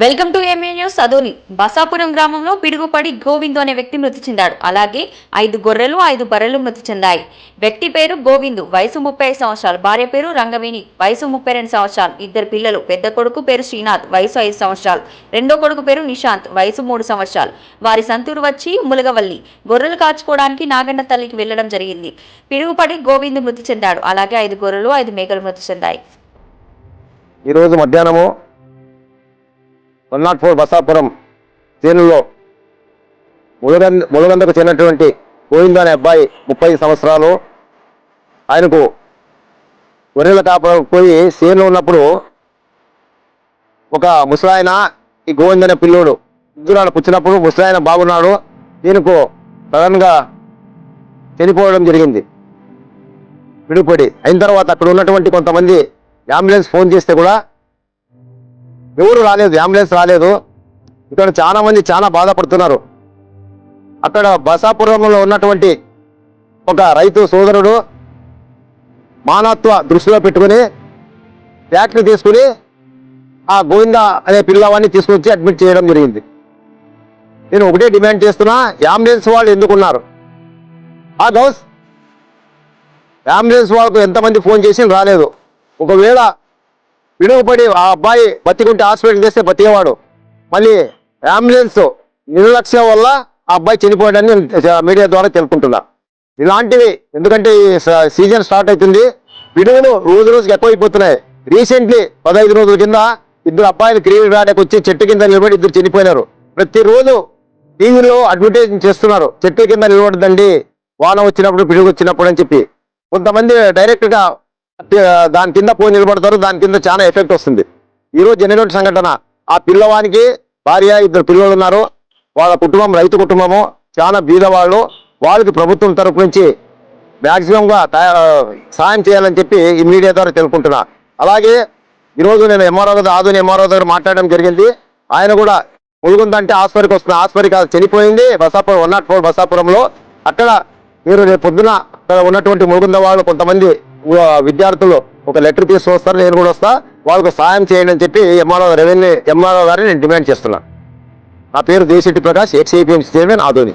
Welcome to MA news Adoni. Basapuram గ్రామంలో పిడుగుపడి గోవిందు అనే వ్యక్తి మృతి చెందాడు. అలాగే ఐదు గొర్రెలు ఐదు బర్రెలు మృతి చెందాయి. వ్యక్తి పేరు గోవిందు. వయసు ముప్పై ఐదు సంవత్సరాలు. భార్య పేరు రంగవేణి. వయసు ముప్పై రెండు సంవత్సరాలు. ఇద్దరు పిల్లలు. పెద్ద కొడుకు పేరు శ్రీనాథ్. వయసు ఐదు సంవత్సరాలు. రెండో కొడుకు పేరు నిశాంత్. వయసు మూడు సంవత్సరాలు. వారి సంతూరు వచ్చి ములగవల్లి. గొర్రెలు కాచుకోవడానికి నాగన్న తల్లికి వెళ్ళడం జరిగింది. పిడుగుపడి గోవిందు మృతి చెందాడు. అలాగే ఐదు గొర్రెలు ఐదు మేకలు మృతి చెందాయి. ఈరోజు మధ్యాహ్నము వన్ నాట్ ఫోర్ బసాపురం చేనులో ములగంద ములగందకు చెందినటువంటి గోవింద అనే అబ్బాయి ముప్పై సంవత్సరాలు. ఆయనకు గొర్రెల కాపురం పోయి చేనులో ఉన్నప్పుడు ఒక ముసలాయన ఈ గోవింద అనే పిల్లోడు ఇద్దరు పుచ్చినప్పుడు ముసలాయన బాగున్నాడు. దీనికి సడన్గా చనిపోవడం జరిగింది. విడిపడి అయిన తర్వాత అక్కడ ఉన్నటువంటి కొంతమంది అంబులెన్స్ ఫోన్ చేస్తే కూడా ఎవరు రాలేదు అంబులెన్స్ రాలేదు. ఇక్కడ చాలా మంది చాలా బాధపడుతున్నారు. అక్కడ బసాపురంలో ఉన్నటువంటి ఒక రైతు సోదరుడు మానవత్వ దృష్టిలో పెట్టుకుని ఫ్యాక్టరీ తీసుకుని ఆ గోవింద అనే పిల్లవాడిని తీసుకొచ్చి అడ్మిట్ చేయడం జరిగింది. నేను ఒకటే డిమాండ్ చేస్తున్నా అంబులెన్స్ వాళ్ళు ఎందుకున్నారు? ఆ గౌస్ అంబులెన్స్ వాళ్ళకు ఎంతమంది ఫోన్ చేసి రాలేదు. ఒకవేళ విడువపడి ఆ అబ్బాయి బతికుంటే హాస్పిటల్ చేస్తే బతికేవాడు. మళ్ళీ అంబులెన్స్ నిర్లక్ష్యం వల్ల ఆ అబ్బాయి చనిపోయాడని మీడియా ద్వారా తెలుపుకుంటున్నా. ఇలాంటివి ఎందుకంటే ఈ సీజన్ స్టార్ట్ అవుతుంది. విడువలు రోజు రోజుకి ఎక్కువైపోతున్నాయి. రీసెంట్లీ పదహైదు రోజుల కింద ఇద్దరు అబ్బాయిలు క్రీమి వేటకు వచ్చి చెట్టు కింద నిలబడి ఇద్దరు చనిపోయినారు. ప్రతిరోజు టీవీలో అడ్వర్టైజ్ చేస్తున్నారు. చెట్టు కింద నిలబడదండి. వాన వచ్చినప్పుడు పిడుగు వచ్చినప్పుడు అని చెప్పి. కొంతమంది డైరెక్ట్గా దాని కింద పోయి నిలబడతారు దాని కింద చాలా ఎఫెక్ట్ వస్తుంది. ఈరోజు జరిగినటువంటి సంఘటన ఆ పిల్లవానికి భార్య ఇద్దరు పిల్లలు ఉన్నారు. వాళ్ళ కుటుంబం రైతు కుటుంబము చాలా బీదవాళ్ళు. వాళ్ళకి ప్రభుత్వం తరపు నుంచి మ్యాక్సిమంగా సాయం చేయాలని చెప్పి ఈ మీడియా ద్వారా తెలుపుకుంటున్నా. అలాగే ఈరోజు నేను ఎంఆర్ఓ దగ్గర ఆధుని ఎంఆర్ఓ దగ్గర మాట్లాడడం జరిగింది. ఆయన కూడా ములుగుంద ఆసుపత్రికి ఆస్పరికి వస్తుంది ఆస్పరికి కాదు చనిపోయింది. బసాపురం వన్ నాట్ ఫోర్ బసాపురంలో. అక్కడ మీరు రేపు పొద్దున అక్కడ ఉన్నటువంటి ములుగుంద వాళ్ళు కొంతమంది విద్యార్థులు ఒక లెటర్ తీసుకు వస్తారు నేను కూడా వస్తా వాళ్ళకు సాయం చేయండి అని చెప్పి ఎంఆర్ఓ రెవెన్యూ ఎంఆర్ఓ గారిని నేను డిమాండ్ చేస్తున్నా. నా పేరు దేశెట్టి ప్రకాష్ ఎక్స్ఐపిఎం చైర్మన్ ఆధోని